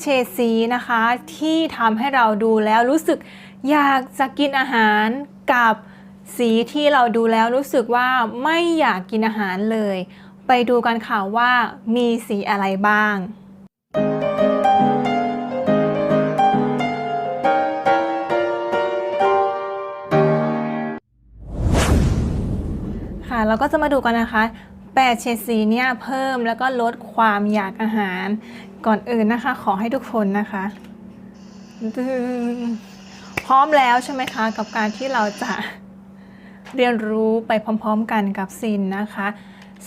เฉดสีนะคะที่ทำให้เราดูแล้วรู้สึกอยากจะกินอาหารกับสีที่เราดูแล้วรู้สึกว่าไม่อยากกินอาหารเลย ไปดูกันค่ะว่ามีสีอะไรบ้างค่ะเราก็จะมาดูกันนะคะ8เฉดสีเนี่ยเพิ่มแล้วก็ลดความอยากอาหาร ก่อนอื่นนะคะ ขอให้ทุกคนนะคะพร้อมแล้วใช่ไหมคะ กับการที่เราจะเรียนรู้ไปพร้อมๆกันกับซินนะคะ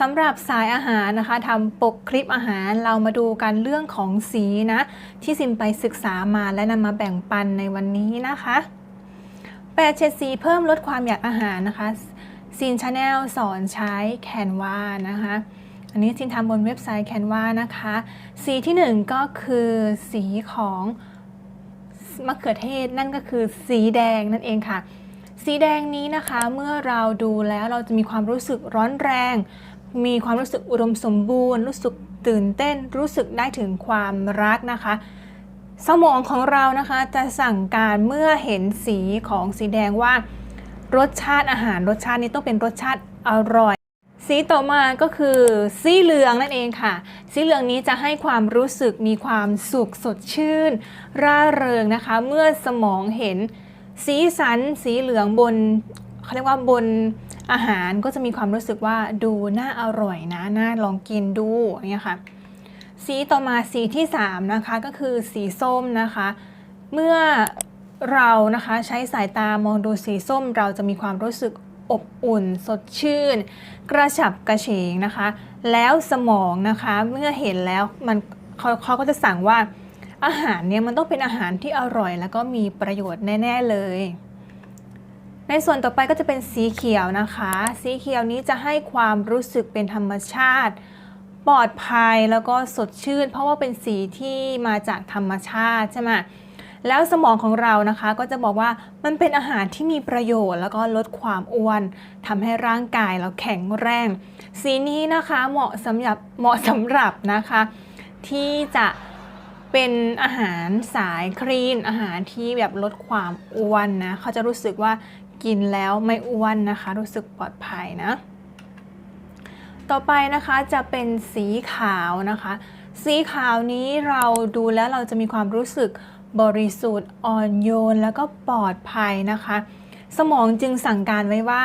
สำหรับสายอาหารนะคะทำปกคลิปอาหารเรามาดูกันเรื่องของสีนะ ที่ซินไปศึกษามาและนำมาแบ่งปันในวันนี้นะคะ8เฉดสีเพิ่มลดความอยากอาหารนะคะซีนชาแนลสอนใช้แคนวานะคะ อันนี้ซินทำบนเว็บไซต์แคนวานะคะ สีที่หนึ่งก็คือสีของมะเขือเทศนั่นก็คือสีแดงนั่นเองค่ะ สีแดงนี้นะคะเมื่อเราดูแล้วเราจะมีความรู้สึกร้อนแรง มีความรู้สึกอุดมสมบูรณ์ รู้สึกตื่นเต้น รู้สึกได้ถึงความรักนะคะ สมองของเรานะคะจะสั่งการเมื่อเห็นสีของสีแดงว่า รสชาติอาหารรสชาตินี้ต้องเป็นรสชาติอร่อย สีต่อมาก็คือสีเหลืองนั่นเองค่ะ สีเหลืองนี้จะให้ความรู้สึกมีความสุขสดชื่น ร่าเริงนะคะ เมื่อสมองเห็นสีสันสีเหลืองบนเขาเรียกว่าบนอาหารก็จะมีความรู้สึกว่าดูน่าอร่อยนะน่าลองกินดูอย่างเงี้ยค่ะ สีต่อมาสีที่3นะคะก็คือสีส้มนะคะ เมื่อเรานะคะใช้สายตามองดูสีส้มเราจะมีความรู้สึก อบอุ่น สดชื่น กระฉับกระเฉงนะคะ แล้วสมองนะคะเมื่อเห็นแล้วมันเขาเขาก็จะสั่งว่าอาหารเนี่ยมันต้องเป็นอาหารที่อร่อย แล้วก็มีประโยชน์แน่ ๆ เลย ในส่วนต่อไปก็จะเป็นสีเขียวนะคะ สีเขียวนี้จะให้ความรู้สึกเป็นธรรมชาติ ปลอดภัยแล้วก็สดชื่น เพราะว่าเป็นสีที่มาจากธรรมชาติใช่ไหม แล้วสมองของเรานะคะก็จะบอกว่ามันเป็นอาหารที่มีประโยชน์แล้วก็ลดความอ้วนทำให้ร่างกายเราแข็งแรง สีนี้นะคะเหมาะสำหรับเหมาะสำหรับนะคะ ที่จะเป็นอาหารสายคลีน อาหารที่แบบลดความอ้วนนะเขาจะรู้สึกว่ากินแล้วไม่อ้วนนะคะ รู้สึกปลอดภัยนะ ต่อไปนะคะจะเป็นสีขาวนะคะ สีขาวนี้เราดูแล้วเราจะมีความรู้สึก บริสุทธิ์อ่อนโยนแล้วก็ปลอดภัยนะคะ สมองจึงสั่งการไว้ว่า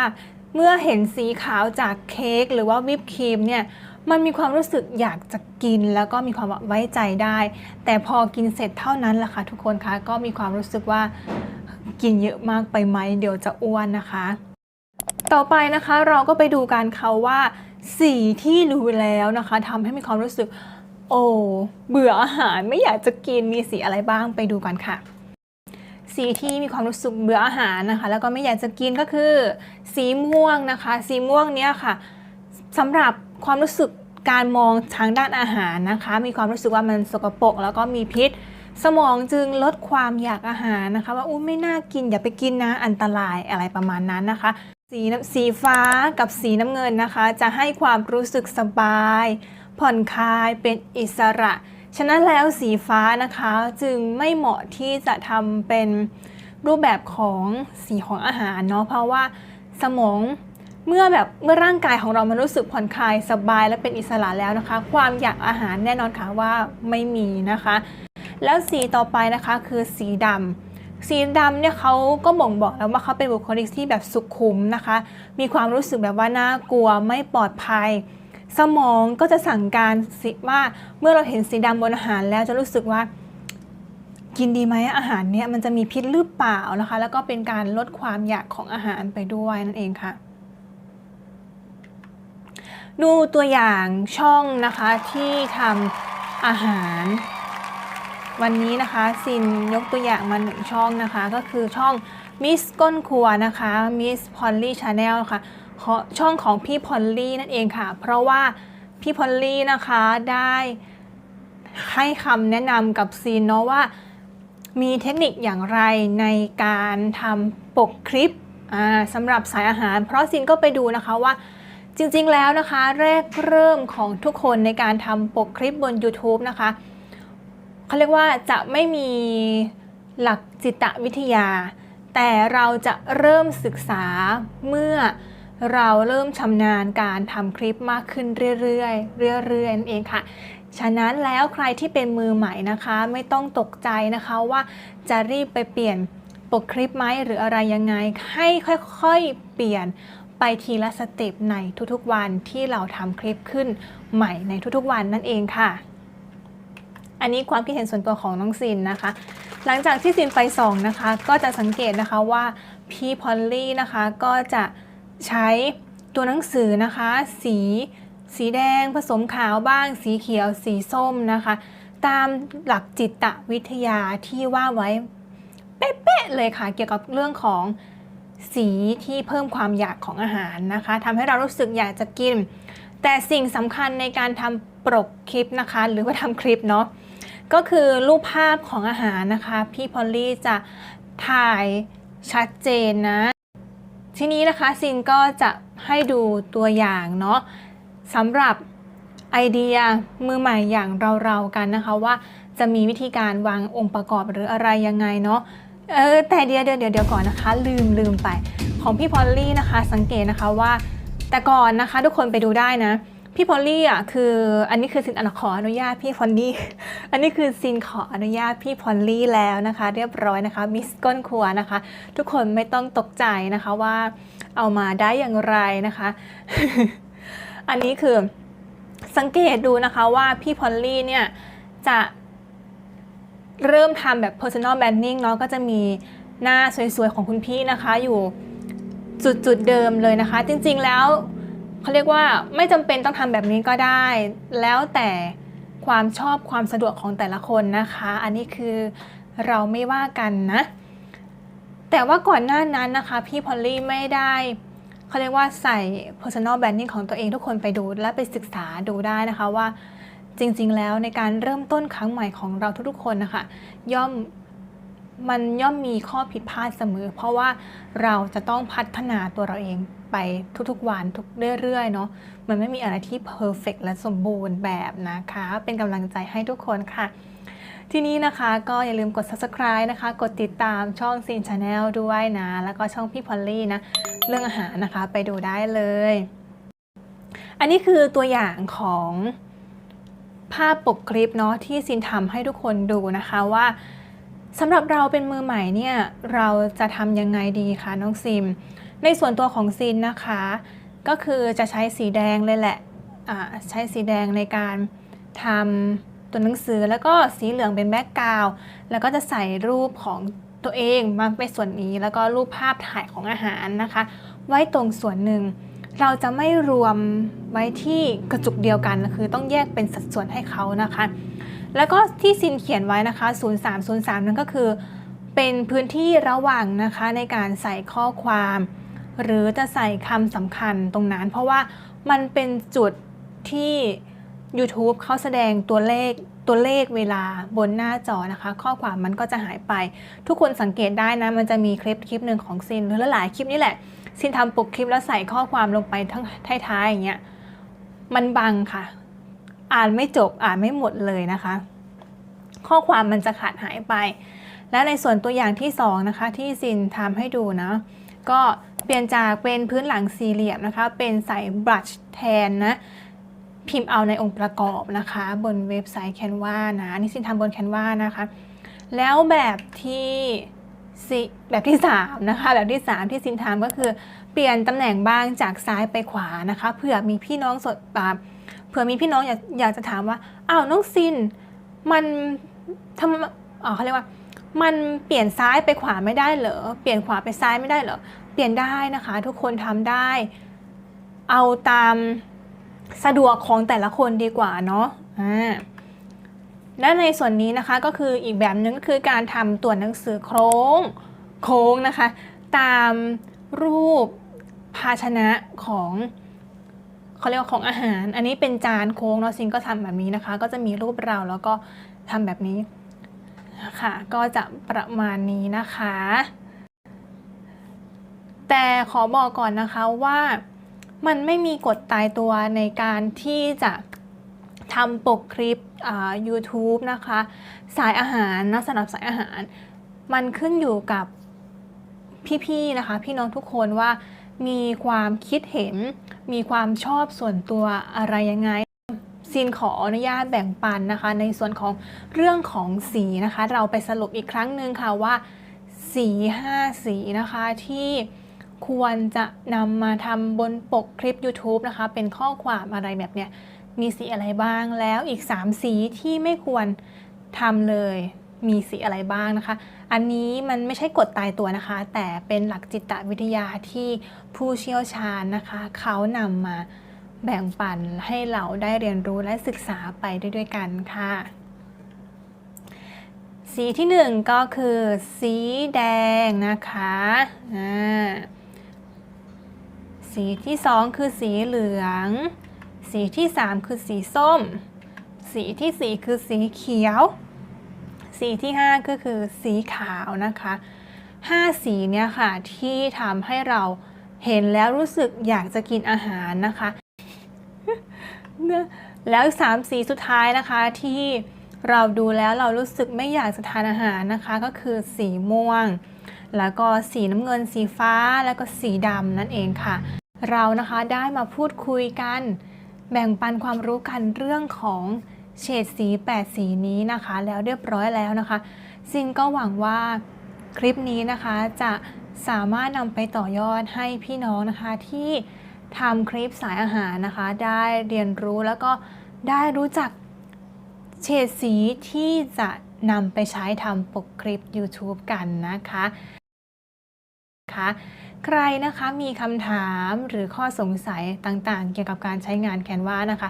เมื่อเห็นสีขาวจากเค้กหรือว่าวิปครีมเนี่ยมันมีความรู้สึกอยากจะกินแล้วก็มีความไว้ใจได้ แต่พอกินเสร็จเท่านั้นแหละค่ะทุกคนคะก็มีความรู้สึกว่ากินเยอะมากไปไหมเดี๋ยวจะอ้วนนะคะ ต่อไปนะคะเราก็ไปดูกันค่ะว่าสีที่รู้แล้วนะคะทำให้มีความรู้สึก โอ้เบื่ออาหารไม่อยากจะกินมีสีอะไรบ้างไปดูกันค่ะ สีที่มีความรู้สึกเบื่ออาหารนะคะ แล้วก็ไม่อยากจะกินก็คือ สีม่วงนะคะ สีม่วงเนี้ยค่ะสำหรับความรู้สึกการมองทางด้านอาหารนะคะ มีความรู้สึกว่ามันสกปรกแล้วก็มีพิษ สมองจึงลดความอยากอาหารนะคะ ว่าอุ้ยไม่น่ากินอย่าไปกินนะอันตรายอะไรประมาณนั้นนะคะ สีสีฟ้ากับสีน้ำเงินนะคะ จะให้ความรู้สึกสบาย ผ่อนคลายเป็นอิสระ ฉะนั้นแล้วสีฟ้านะคะจึงไม่เหมาะที่จะทำเป็นรูปแบบของสีของอาหารเนาะเพราะว่าสมองเมื่อแบบเมื่อร่างกายของเรามันรู้สึกผ่อนคลายสบายและเป็นอิสระแล้วนะคะ ความอยากอาหารแน่นอนค่ะว่าไม่มีนะคะ แล้วสีต่อไปนะคะคือสีดำสีดำเนี่ยเขาก็บ่งบอกแล้วว่าเขาเป็นบุคลิกที่แบบสุขุมนะคะ มีความรู้สึกแบบว่าน่ากลัวไม่ปลอดภัย สมองก็จะสั่งการสิว่าเมื่อเราเห็นสีดำบนอาหารแล้วจะรู้สึกว่ากินดีไหมอาหารเนี่ยมันจะมีพิษหรือเปล่านะคะ แล้วก็เป็นการลดความอยากของอาหารไปด้วยนั่นเองค่ะ ดูตัวอย่างช่องนะคะที่ทำอาหาร วันนี้นะคะซินยกตัวอย่างมาหนึ่งช่องนะคะ ก็คือช่องมิสก้นครัวนะคะมิสพอลลี่ชาแนลค่ะ ช่องของพี่พอลลี่นั่นเองค่ะ เพราะว่าพี่พอลลี่นะคะได้ให้คำแนะนำกับซีนเนาะว่า มีเทคนิคอย่างไรในการทำปกคลิปสำหรับสายอาหาร เพราะซินก็ไปดูนะคะว่าจริงๆแล้วนะคะแรกเริ่มของทุกคนในการทำปกคลิปบน YouTube นะคะเขาเรียกว่าจะไม่มีหลักจิตวิทยา แต่เราจะเริ่มศึกษาเมื่อ เราเริ่มชำนาญการทำคลิปมากขึ้นเรื่อยๆเรื่อยๆนั่นเองค่ะ ฉะนั้นแล้วใครที่เป็นมือใหม่นะคะ ไม่ต้องตกใจนะคะว่าจะรีบไปเปลี่ยนปกคลิปไหมหรืออะไรยังไง ให้ค่อยๆเปลี่ยนไปทีละสเต็ปในทุกๆวันที่เราทำคลิปขึ้นใหม่ในทุกๆวันนั่นเองค่ะ อันนี้ความคิดเห็นส่วนตัวของน้องซินนะคะ หลังจากที่ซินไปส่องนะคะ ก็จะสังเกตนะคะว่าพี่พอลลี่นะคะก็จะ ใช้ตัวหนังสือนะคะ สี สีแดงผสมขาวบ้าง สีเขียว สีส้มนะคะ ตามหลักจิตวิทยาที่ว่าไว้เป๊ะๆเลยค่ะ เกี่ยวกับเรื่องของสีที่เพิ่มความอยากของอาหารนะคะทำให้เรารู้สึกอยากจะกิน แต่สิ่งสำคัญในการทำปกคลิปนะคะ หรือว่าทำคลิปเนาะก็คือรูปภาพของอาหารนะคะ พี่พอลลี่จะถ่ายชัดเจนนะ ทีนี้นะคะซินก็จะให้ดูตัวอย่างเนาะสำหรับไอเดียมือใหม่อย่างเราๆกันนะคะว่าจะมีวิธีการวางองค์ประกอบหรืออะไรยังไงเนาะเออแต่เดี๋ยวเดี๋ยวเดี๋ยวเดี๋ยวก่อนนะคะ ลืมลืมไปของพี่พอลลี่นะคะ สังเกตนะคะว่า แต่ก่อนนะคะ ทุกคนไปดูได้นะ พี่พอลลี่อะคืออันนี้คือซินขออนุญาตพี่พอลลี่ อันนี้คือซินขออนุญาตพี่พอลลี่แล้วนะคะ เรียบร้อยนะคะมิสก้นครัวนะคะ ทุกคนไม่ต้องตกใจนะคะว่าเอามาได้อย่างไรนะคะ อันนี้คือสังเกตดูนะคะว่าพี่พอลลี่เนี่ยจะเริ่มทำแบบ personal branding เนาะก็จะมีหน้าสวยๆ ของคุณพี่นะคะอยู่จุดจุดๆเดิมเลยนะคะ จริงๆแล้ว เขาเรียกว่าไม่จำเป็นต้องทำแบบนี้ก็ได้ แล้วแต่ความชอบความสะดวกของแต่ละคนนะคะ อันนี้คือเราไม่ว่ากันนะ แต่ว่าก่อนหน้านั้นนะคะ พี่พอลลี่ไม่ได้เขาเรียกว่าใส่ personal branding ของตัวเองทุกคนไปดูและไปศึกษาดูได้นะคะว่าจริงๆ แล้วในการเริ่มต้นครั้งใหม่ของเราทุกๆคนนะคะ ย่อม มันย่อมมีข้อผิดพลาดเสมอ เพราะว่าเราจะต้องพัฒนาตัวเราเองไปทุกๆวันทุกเรื่อยๆเนาะมันไม่มีอะไรที่ perfect และสมบูรณ์แบบนะคะ เป็นกำลังใจให้ทุกคนค่ะ ที่นี้นะคะก็อย่าลืมกด subscribe นะคะ กดติดตามช่อง Sin Channel ด้วยนะ แล้วก็ช่องพี่พอลลี่นะ เรื่องอาหารนะคะไปดูได้เลย อันนี้คือตัวอย่างของภาพปกคลิปเนาะที่ซินทำให้ทุกคนดูนะคะว่า สำหรับเราเป็นมือใหม่เนี่ยเราจะทำยังไงดีคะน้องซิม ในส่วนตัวของซินนะคะ ก็คือจะใช้สีแดงเลยแหละอ่าใช้สีแดงในการทำตัวหนังสือแล้วก็สีเหลืองเป็นแบ็กกราวด์แล้วก็จะใส่รูปของตัวเองมาไปส่วนนี้แล้วก็รูปภาพถ่ายของอาหารนะคะ ไว้ตรงส่วนหนึ่ง เราจะไม่รวมไว้ที่กระจุกเดียวกันคือต้องแยกเป็นสัดส่วนให้เขานะคะ แล้วก็ที่ซินเขียนไว้นะคะ 0303 นั่นก็คือ เป็นพื้นที่ระหว่างนะคะในการใส่ข้อความ หรือจะใส่คำสำคัญตรงนั้น เพราะว่ามันเป็นจุดที่ YouTube เขาแสดงตัวเลขตัวเลขเวลาบนหน้าจอนะคะ ข้อความมันก็จะหายไป ทุกคนสังเกตได้นะ มันจะมีคลิปคลิปหนึ่งของซินหรือหลายคลิปนี่แหละซินทำปกคลิปแล้วใส่ข้อความลงไปทั้งท้ายๆอย่างเงี้ยมันบังค่ะ อ่านไม่จบอ่านไม่หมดเลยนะคะ ข้อความมันจะขาดหายไป และในส่วนตัวอย่างที่สองนะคะที่ซินทำให้ดูนะก็เปลี่ยนจากเป็นพื้นหลังสี่เหลี่ยมนะคะ เป็นใส่บลัชแทนนะพิมพ์เอาในองค์ประกอบนะคะ บนเว็บไซต์ Canva นะนี่ซินทำบน Canva นะคะ แล้วแบบที่แบบที่3นะคะแบบที่ 3 ที่ซินทำก็คือเปลี่ยนตำแหน่งบ้างจากซ้ายไปขวานะคะเผื่อมีพี่น้องสดอ่า เผื่อมีพี่น้องอยากอยากจะถามว่าอ้าวน้องซิน มันทำอ๋อเขาเรียกว่า มันเปลี่ยนซ้ายไปขวาไม่ได้เหรอเปลี่ยนขวาไปซ้ายไม่ได้เหรอเปลี่ยนได้นะคะ ทุกคนทำได้ เอาตามสะดวกของแต่ละคนดีกว่าเนาะอ่าและในส่วนนี้นะคะก็คืออีกแบบหนึงก็คือการทำตัวหนังสือโครงโค้งนะคะ ตามรูปภาชนะของ เขาเรียกว่าของอาหาร อันนี้เป็นจานโค้งเนาะซิงก็ทำแบบนี้นะคะ ก็จะมีรูปเราแล้วก็ทำแบบนี้ค่ะก็จะประมาณนี้นะคะ แต่ขอบอกก่อนนะคะว่ามันไม่มีกฎตายตัวในการที่จะทำปกคลิป YouTube นะคะ สายอาหารนะสำหรับสายอาหาร มันขึ้นอยู่กับ พี่ๆนะคะพี่น้องทุกคนว่ามีความคิดเห็น มีความชอบส่วนตัวอะไรยังไงซินขออนุญาตแบ่งปันนะคะ ในส่วนของเรื่องของสีนะคะ เราไปสรุปอีกครั้งหนึ่งค่ะว่าสี 5 สีนะคะที่ควรจะนำมาทำบนปกคลิป YouTube นะคะ เป็นข้อความอะไรแบบเนี้ยมีสีอะไรบ้างแล้วอีก 3 สีที่ไม่ควรทำเลย มีสีอะไรบ้างนะคะ อันนี้มันไม่ใช่กฎตายตัวนะคะ แต่เป็นหลักจิตวิทยาที่ผู้เชี่ยวชาญนะคะ เขานำมาแบ่งปันให้เราได้เรียนรู้และศึกษาไปด้วยกันค่ะ สีที่หนึ่งก็คือสีแดงนะคะสีที่สองคือสีเหลือง สีที่สามคือสีส้ม สีที่สี่คือสีเขียว สีที่ห้าก็คือสีขาวนะคะห้าสีเนี่ยค่ะที่ทำให้เราเห็นแล้วรู้สึกอยากจะกินอาหารนะคะแล้วสามสีสุดท้ายนะคะที่เราดูแล้วเรารู้สึกไม่อยากจะทานอาหารนะคะ ก็คือสีม่วง แล้วก็สีน้ำเงินสีฟ้าแล้วก็สีดำนั่นเองค่ะ เรานะคะได้มาพูดคุยกัน แบ่งปันความรู้กันเรื่องของ เฉดสี 8 สีนี้นะคะ แล้วเรียบร้อยแล้วนะคะซินก็หวังว่าคลิปนี้นะคะจะสามารถนำไปต่อยอดให้พี่น้องนะคะที่ทำคลิปสายอาหารนะคะ ได้เรียนรู้แล้วก็ได้รู้จักเฉดสีที่จะนำไปใช้ทำปกคลิป YouTube กันนะคะค่ะ ใครนะคะมีคำถามหรือข้อสงสัยต่างๆ เกี่ยวกับการใช้งานแคนวานะคะ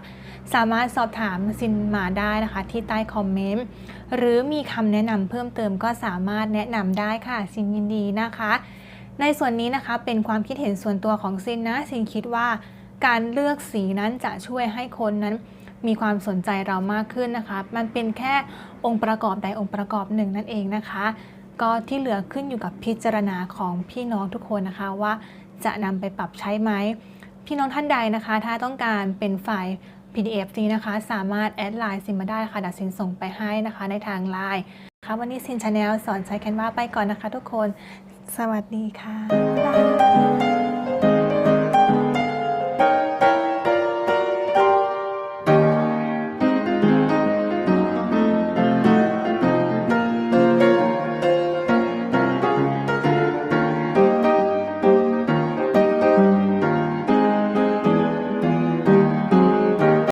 สามารถสอบถามซินมาได้นะคะ ที่ใต้คอมเมนต์หรือมีคำแนะนำเพิ่มเติมก็สามารถแนะนำได้ค่ะซินยินดีนะคะ ในส่วนนี้นะคะเป็นความคิดเห็นส่วนตัวของซินนะซินคิดว่าการเลือกสีนั้นจะช่วยให้คนนั้นมีความสนใจเรามากขึ้นนะคะ มันเป็นแค่องค์ประกอบใดองค์ประกอบหนึ่งนั่นเองนะคะ ก็ที่เหลือขึ้นอยู่กับพิจารณาของพี่น้องทุกคนนะคะว่าจะนำไปปรับใช้ไหม พี่น้องท่านใดนะคะ ถ้าต้องการเป็นไฟล์ PDF นี้นะคะ สามารถแอดไลน์ซินมาได้ค่ะดัดซินส่งไปให้นะคะในทางไลน์ค่ะวันนี้ซินชาแนลสอนใช้แคนวาไปก่อนนะคะทุกคน สวัสดีค่ะบ๊ายบาย